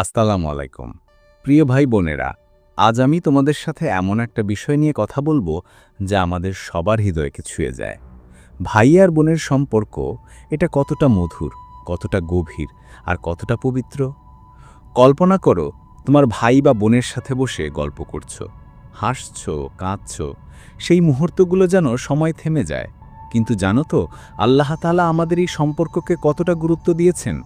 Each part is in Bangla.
আসসালামু আলাইকুম। প্রিয় ভাই বোনেরা, আজ আমি তোমাদের সাথে এমন একটা বিষয় নিয়ে কথা বলব যা আমাদের সবার হৃদয়কে ছুঁয়ে যায়। ভাই আর বোনের সম্পর্ক, এটা কতটা মধুর, কতটা গভীর আর কতটা পবিত্র? কল্পনা করো, তোমার ভাই বা বোনের সাথে বসে গল্প করছ, হাসছো, কাঁদছো, সেই মুহূর্তগুলো যেন সময় থেমে যায়। কিন্তু জানো তো, আল্লাহ তাআলা আমাদের এই সম্পর্ককে কতটা গুরুত্ব দিয়েছেন?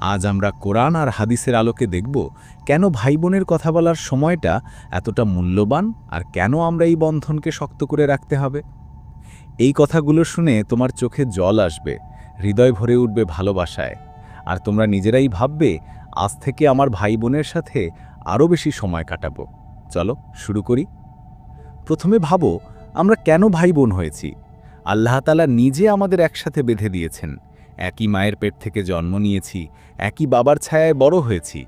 আজ আমরা কোরআন আর হাদিসের আলোকে দেখব কেন ভাই বোনের কথা বলার সময়টা এতটা মূল্যবান আর কেন আমরা এই বন্ধনকে শক্ত করে রাখতে হবে। এই কথাগুলো শুনে তোমার চোখে জল আসবে, হৃদয় ভরে উঠবে ভালোবাসায়। আর তোমরা নিজেরাই ভাববে, আজ থেকে আমার ভাই বোনের সাথে আরও বেশি সময় কাটাবো। চলো, শুরু করি। প্রথমে ভাবো, আমরা কেন ভাই বোন হয়েছি? আল্লাহ তালা নিজে আমাদের একসাথে বেঁধে দিয়েছেন। একই মায়ের পেট থেকে জন্ম নিয়েছি, একই বাবার ছায়ায় বড় হয়েছি,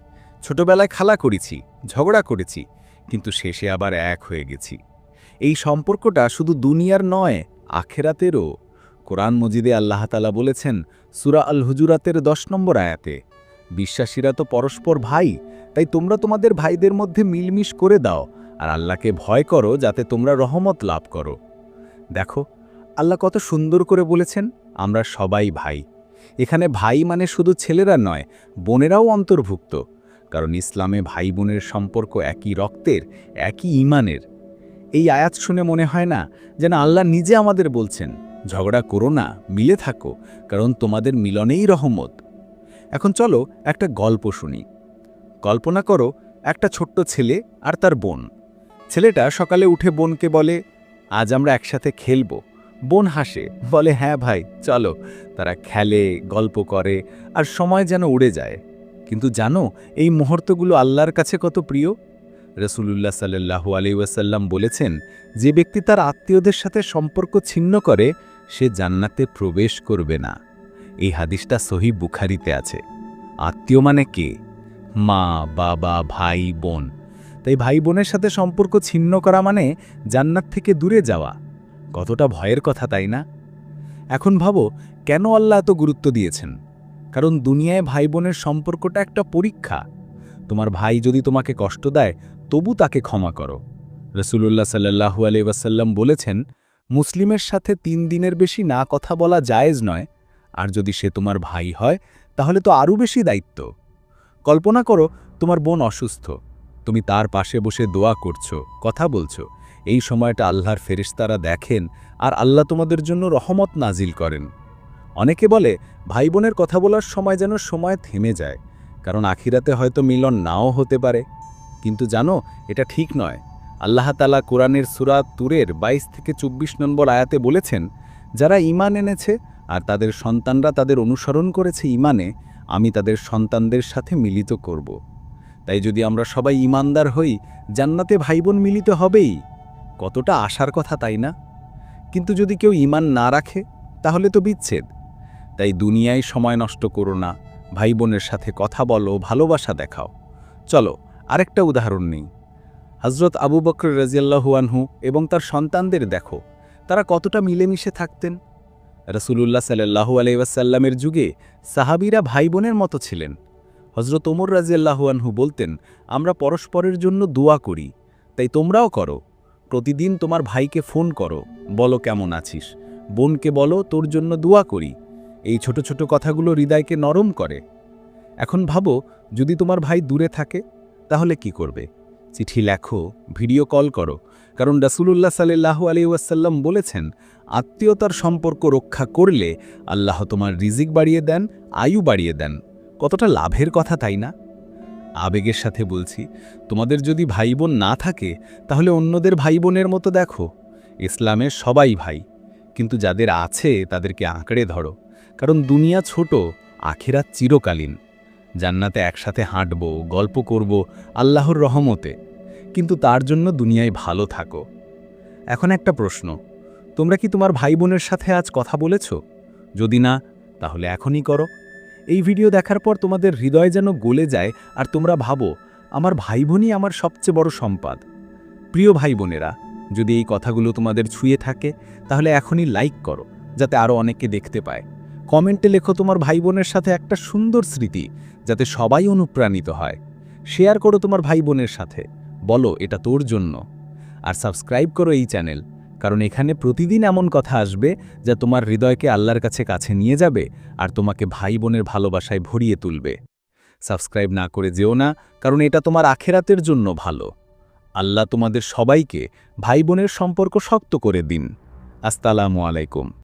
ছোটবেলায় খালা করেছি, ঝগড়া করেছি, কিন্তু শেষে আবার এক হয়ে গেছি। এই সম্পর্কটা শুধু দুনিয়ার নয়, আখেরাতেরও। কোরআন মজিদে আল্লাহ তালা বলেছেন, সুরা আল হুজুরাতের দশ নম্বর আয়াতে, বিশ্বাসীরা তো পরস্পর ভাই, তাই তোমরা তোমাদের ভাইদের মধ্যে মিলমিশ করে দাও, আর আল্লাহকে ভয় করো যাতে তোমরা রহমত লাভ করো। দেখো, আল্লাহ কত সুন্দর করে বলেছেন, আমরা সবাই ভাই। এখানে ভাই মানে শুধু ছেলেরা নয়, বোনেরাও অন্তর্ভুক্ত, কারণ ইসলামে ভাই বোনের সম্পর্ক একই রক্তের, একই ইমানের। এই আয়াত শুনে মনে হয় না যেন আল্লাহ নিজে আমাদের বলছেন, ঝগড়া করো না, মিলে থাকো, কারণ তোমাদের মিলনেই রহমত। এখন চলো একটা গল্প শুনি। কল্পনা করো একটা ছোট্ট ছেলে আর তার বোন। ছেলেটা সকালে উঠে বোনকে বলে, আজ আমরা একসাথে খেলব। বোন হাসে, বলে হ্যাঁ ভাই, চলো। তারা খেলে, গল্প করে, আর সময় যেন উড়ে যায়। কিন্তু জানো, এই মুহূর্তগুলো আল্লাহর কাছে কত প্রিয়? রসুলুল্লাহ সাল্লাহু ওয়াসাল্লাম বলেছেন, যে ব্যক্তি তার আত্মীয়দের সাথে সম্পর্ক ছিন্ন করে, সে জান্নাতে প্রবেশ করবে না। এই হাদিসটা সহি বুখারিতে আছে। আত্মীয় মানে কে? মা, বাবা, ভাই, বোন। তাই ভাই বোনের সাথে সম্পর্ক ছিন্ন করা মানে জান্নাত থেকে দূরে যাওয়া। কতটা ভয়ের কথা তাই না? এখন ভাবো, কেন আল্লাহ এত গুরুত্ব দিয়েছেন? কারণ দুনিয়ায় ভাই বোনের সম্পর্কটা একটা পরীক্ষা। তোমার ভাই যদি তোমাকে কষ্ট দেয়, তবু তাকে ক্ষমা করো। রসুলুল্লাহ সাল্লাহু আলি ওয়াসাল্লাম বলেছেন, মুসলিমের সাথে তিন দিনের বেশি না কথা বলা জায়েজ নয়। আর যদি সে তোমার ভাই হয়, তাহলে তো আরও বেশি দায়িত্ব। কল্পনা করো, তোমার বোন অসুস্থ। তুমি তার পাশে বসে দোয়া করছ, কথা বলছো। এই সময়টা আল্লাহর ফেরিস্তারা দেখেন আর আল্লাহ তোমাদের জন্য রহমত নাজিল করেন। অনেকে বলে ভাই বোনের কথা বলার সময় যেন সময় থেমে যায়, কারণ আখিরাতে হয়তো মিলন নাও হতে পারে। কিন্তু জানো, এটা ঠিক নয়। আল্লাহ তালা কোরআনের সুরাত তুরের ২২ থেকে ২৪ নম্বর আয়াতে বলেছেন, যারা ইমান এনেছে আর তাদের সন্তানরা তাদের অনুসরণ করেছে ইমানে আমি তাদের সন্তানদের সাথে মিলিত করব। তাই যদি আমরা সবাই ইমানদার হই, জান্নাতে ভাইবোন মিলিত হবেই। কতটা আশার কথা তাই না? কিন্তু যদি কেউ ইমান না রাখে, তাহলে তো বিচ্ছেদ। তাই দুনিয়ায় সময় নষ্ট করো না ভাই বোনের সাথে কথা বলো, ভালোবাসা দেখাও। চলো, আরেকটা উদাহরণ নেই। হজরত আবু বকর রাজিয়াল্লাহুয়ানহু এবং তার সন্তানদের দেখো, তারা কতটা মিলেমিশে থাকতেন? রসুলুল্লাহ সাল্লাহু আলাইসাল্লামের যুগে সাহাবিরা ভাই বোনের মতো ছিলেন। হজরত ওমর রাজিয়াল্লাহুয়ানহু বলতেন, আমরা পরস্পরের জন্য দোয়া করি, তাই তোমরাও করো। প্রতিদিন তোমার ভাইকে ফোন করো, বলো কেমন আছিস, বোনকে বলো তোর জন্য দোয়া করি। এই ছোট ছোট কথাগুলো হৃদয়কে নরম করে। এখন ভাবো, যদি তোমার ভাই দূরে থাকে, তাহলে কি করবে? চিঠি লেখো, ভিডিও কল করো, কারণ রাসুলুল্লাহ সাল্লাহু আলি ওয়াসাল্লাম বলেছেন, আত্মীয়তার সম্পর্ক রক্ষা করলে আল্লাহ তোমার রিজিক বাড়িয়ে দেন, আয়ু বাড়িয়ে দেন। কতটা লাভের কথা তাই না? আবেগের সাথে বলছি, তোমাদের যদি ভাই বোন না থাকে, তাহলে অন্যদের ভাই বোনের মতো দেখো। ইসলামের সবাই ভাই। কিন্তু যাদের আছে, তাদেরকে আঁকড়ে ধরো। কারণ দুনিয়া ছোট আখেরা চিরকালীন। জান্নাতে একসাথে হাঁটব, গল্প করব, আল্লাহর রহমতে। কিন্তু তার জন্য দুনিয়ায় ভালো থাকো। এখন একটা প্রশ্ন, তোমরা কি তোমার ভাই বোনের সাথে আজ কথা বলেছ? যদি না, তাহলে এখনই করো। এই ভিডিও দেখার পর তোমাদের হৃদয় যেন গলে যায় আর তোমরা ভাবো, আমার ভাই বোনই আমার সবচেয়ে বড় সম্পদ। প্রিয় ভাই বোনেরা যদি এই কথাগুলো তোমাদের ছুঁয়ে থাকে, তাহলে এখনই লাইক করো, যাতে আরও অনেকে দেখতে পায়। কমেন্টে লেখো তোমার ভাই বোনের সাথে একটা সুন্দর স্মৃতি, যাতে সবাই অনুপ্রাণিত হয়। শেয়ার করো তোমার ভাই বোনের সাথে, বলো এটা তোর জন্য। আর সাবস্ক্রাইব করো এই চ্যানেল কারণ এখানে প্রতিদিন এমন কথা আসবে যা তোমার হৃদয়কে আল্লাহর কাছে কাছে নিয়ে যাবে আর তোমাকে ভাই বোনের ভালোবাসায় ভরিয়ে তুলবে। সাবস্ক্রাইব না করে যেও না, কারণ এটা তোমার আখেরাতের জন্য ভালো। আল্লাহ তোমাদের সবাইকে ভাই বোনের সম্পর্ক শক্ত করে দিন। আসসালামু আলাইকুম।